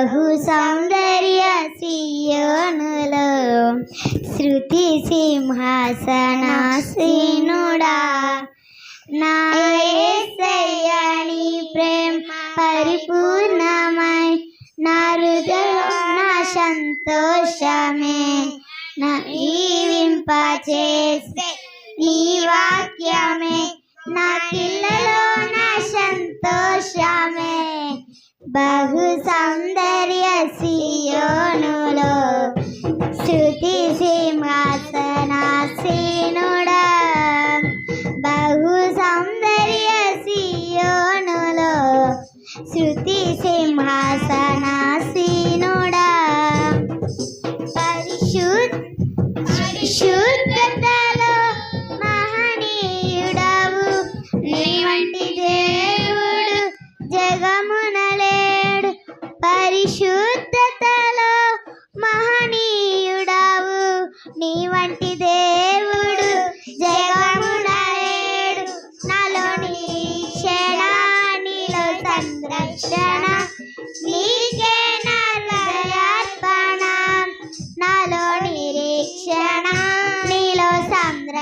బహు సౌందర్య సియోనులో శృతి సింహాసనాసీనుడా. నాయని ప్రేమ పరిపూర్ణమై నా హృదయం నా సంతోషమే. నా జీవింపచేసే నీ వాక్యమే. నా పిల్లలో నా సంతోష బహు సౌందర్య సియోను.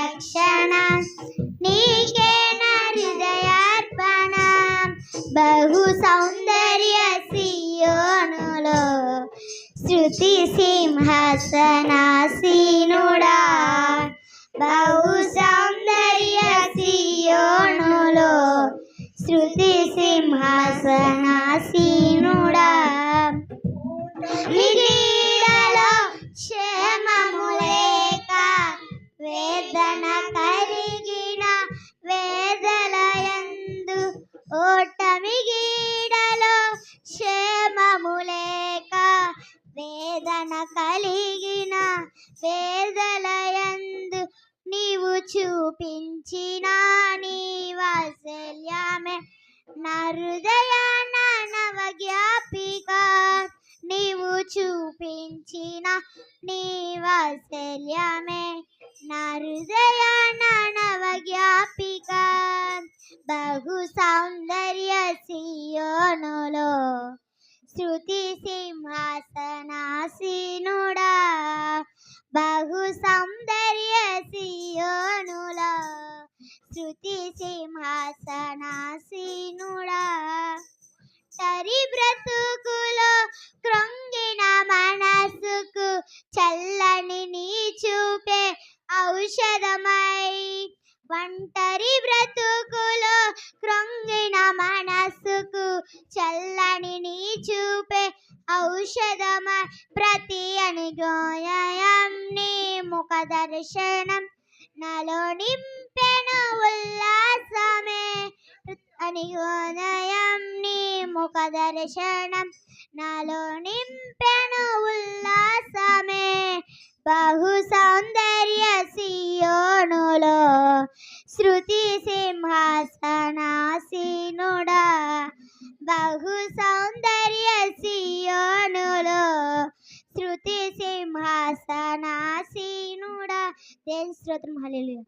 రక్షణ నీకే నా హృదయార్పణ. బహు సౌందర్య సియోనులో. శృతి సింహాసనాసీనుడా. బహు సౌందర్య సియోనులో. శృతి సింహాసనాసీనుడా ఓటమి గీడలో క్షేమము లేక వేదన కలిగిన వేదలయందు నీవు చూపించిన నీ వాత్సల్యమే. నా హృదయాన నవజ్ఞాపిక నీవు చూపించిన నీ వాత్సల్యమే. నా హృదయాన నవజ్ఞాపిక బహు సియోనులో శృతి సింహాసనాసీనుడా. బహు సౌందర్య సియోనులో శృతి సింహాసనాసీనుడా. తరి బ్రతుకులో కృంగిన మనసుకు చల్లని నీ చూపే ఔషధమై ఒంటరి బ్రతుకులో కృంగిన మనసుకు చల్లని నీ చూపే ఔషధమ ప్రతి అనుగోయం నీ ముఖ దర్శనం. నాలో నింపెను ఉల్లాసమే అనుగోదయం నీ ముఖ దర్శనం. నాలో నింపెను ఉల్లాసమే బహు శృతి సింహాసనాసీనుడా బహు సౌందర్య సియోనులో. శృతి సింహాసనాసీనుడా దేని స్తోత్రం? హల్లెలూయా.